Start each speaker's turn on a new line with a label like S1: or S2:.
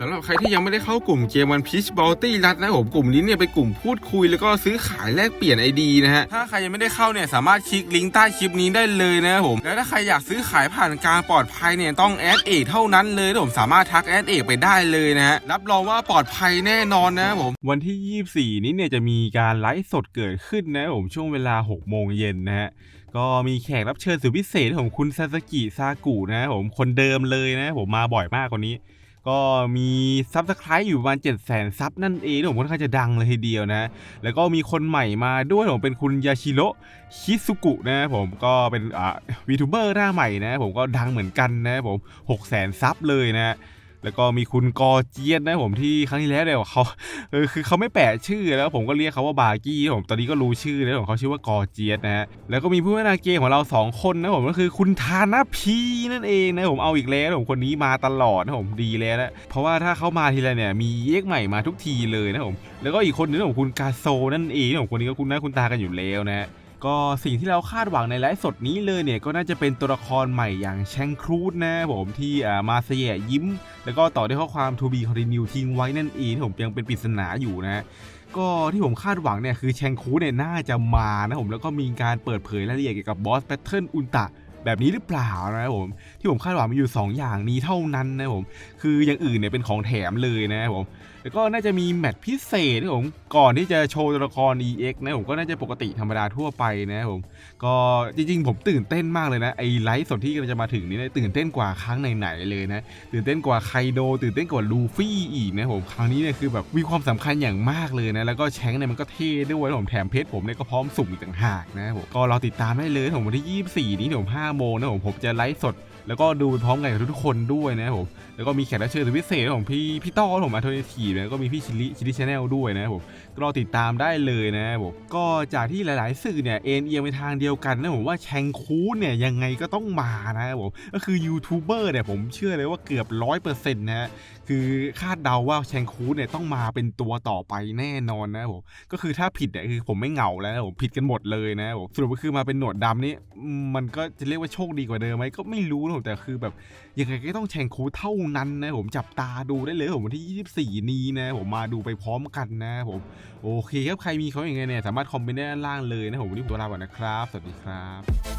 S1: สำหรับใครที่ยังไม่ได้เข้ากลุ่มเกมวันพีชบอลตี้รัดนะผมกลุ่มนี้เนี่ยเป็นกลุ่มพูดคุยแล้วก็ซื้อขายแลกเปลี่ยนไอดีนะฮะถ้าใครยังไม่ได้เข้าเนี่ยสามารถคลิกลิงก์ใต้คลิปนี้ได้เลยนะผมแล้วถ้าใครอยากซื้อขายผ่านการปลอดภัยเนี่ยต้องแอดเอกเท่านั้นเลยผมสามารถทักแอดเอกไปได้เลยนะฮะรับรองว่าปลอดภัยแน่นอนนะผมวันที่ 24 นี้เนี่ยจะมีการไลฟ์สดเกิดขึ้นนะผมช่วงเวลา 6 โมงเย็นนะฮะก็มีแขกรับเชิญสุดพิเศษของคุณซาสกิซากุนะผมคนเดิมเลยนะผมมาบ่อยมากคนนี้ ก็มีซับสไครต์อยู่ประมาณ7 0 0 0 0ซับนั่นเองผมค่อนข้างจะดังเลยทีเดียวนะ แล้วก็มีคนใหม่มาด้วยผมเป็นคุณยาชิโร่คิสุกุนะผมก็เป็นอ่าวีทูเบอร์หน้าใหม่นะ ผมก็ดังเหมือนกันนะผม6 0 0 0 0ซับเลยนะ แล้วก็มีคุณกอเจียนนะผมที่ครั้งที่แล้วเนี่ยเขาเออคือเขาไม่แปะชื่อแล้วผมก็เรียกเขาว่าบากี้ผมตอนนี้ก็รู้ชื่อแล้วของเขาชื่อว่ากอเจียสนะฮะแล้วก็มีผู้พัฒนาเกมของเราสองคนนะผมก็คือคุณทานาพีนั่นเองนะผมเอาอีกแล้วผมคนนี้มาตลอดนะผมดีแล้วนะเพราะว่าถ้าเขามาทีไรเนี่ยมีเอ็กใหม่มาทุกทีเลยนะผมแล้วก็อีกคนนึงของคุณกาโซนั่นเองนะผมคนนี้ก็คุณหน้าคุณตากันอยู่แล้วนะ ก็สิ่งที่เราคาดหวังในไลฟ์สดนี้เลยเนี่ยก็น่าจะเป็นตัวละครใหม่อย่างแชงครูดนะผมที่มาเสียยิ้ม แล้วก็ต่อด้วยข้อความ to be continue ทิ้งไว้นั่นเองที่ผมยังเป็นปริศนาอยู่นะก็ที่ผมคาดหวังเนี่ยคือแชงคูเนี่ยน่าจะมานะผมแล้วก็มีการเปิดเผยรายละเอียดเกี่ยวกับบอสแพทเทิร์นอุลตะ แบบนี้หรือเปล่านะครับผมที่ผมคาดหวังมีอยู่ 2 อย่างนี้เท่านั้นนะผมคืออย่างอื่นเนี่ยเป็นของแถมเลยนะครับผมแล้วก็น่าจะมีแมตช์พิเศษนะผมก่อนที่จะโชว์ตัวละคร EX นะผมก็น่าจะปกติธรรมดาทั่วไปนะครับผมก็จริงๆ ผมตื่นเต้นมากเลยนะไอ้ไลฟ์สดที่กำลังจะมาถึงนี้นี่ยตื่นเต้นกว่าครั้งไหนๆเลยนะตื่นเต้นกว่าไคโดตื่นเต้นกว่าลูฟี่อีกนะผมครั้งนี้เนี่ยคือแบบมีความสำคัญอย่างมากเลยนะแล้วก็แชงเนี่ยมันก็เท่ด้วยผมแถมเพชรผมเนี่ยก็พร้อมสุ่มอีกต่างหากนะผมก็รอติดตามได้เลยผมวันที่ 24 นี้ผม5โมงนะผมผมจะไลฟ์สด แล้วก็ดูไปพร้อมกันกับทุกคนด้วยนะครับผมแล้วก็มีแขกรับเชิญสุดพิเศษของพี่พี่ต้อผมมาโทนิทีแล้วก็มีพี่ชิลิชิลิชแนลด้วยนะครับผมก็รอติดตามได้เลยนะครับผมก็จากที่หลาย ๆ สื่อเนี่ยเอ็นเอียงไปทางเดียวกันนะผมว่าแชงคูเนี่ยยังไงก็ต้องมานะครับผมก็คือยูทูบเบอร์เนี่ยผมเชื่อเลยว่าเกือบร้อยเปอร์เซ็นต์นะฮะคือคาดเดาว่าแชงคูเนี่ยต้องมาเป็นตัวต่อไปแน่นอนนะครับผมก็คือถ้าผิดเนี่ยคือผมไม่เหงาแล้วผมผิดกันหมดเลยนะครับผมสรุปก็คือมาเป็นหนวดดำนี่มันก็จะเรียกว่าโชคดีกว่าเดิมไหมก็ไม่รู้นะผมแต่คือแบบยังไงก็ต้องแชงคูเท่านั้นนะผมจับตาดูได้เลยผมวันที่ 24 นี้นะผมมาดูไปพร้อมกันนะผมโอเคครับใครมีเขาอย่างไงเนี่ยสามารถคอมเมนต์ได้ด้านล่างเลยนะผมวันนี้ผมตัวลาก่อนนะครับ สวัสดีครับ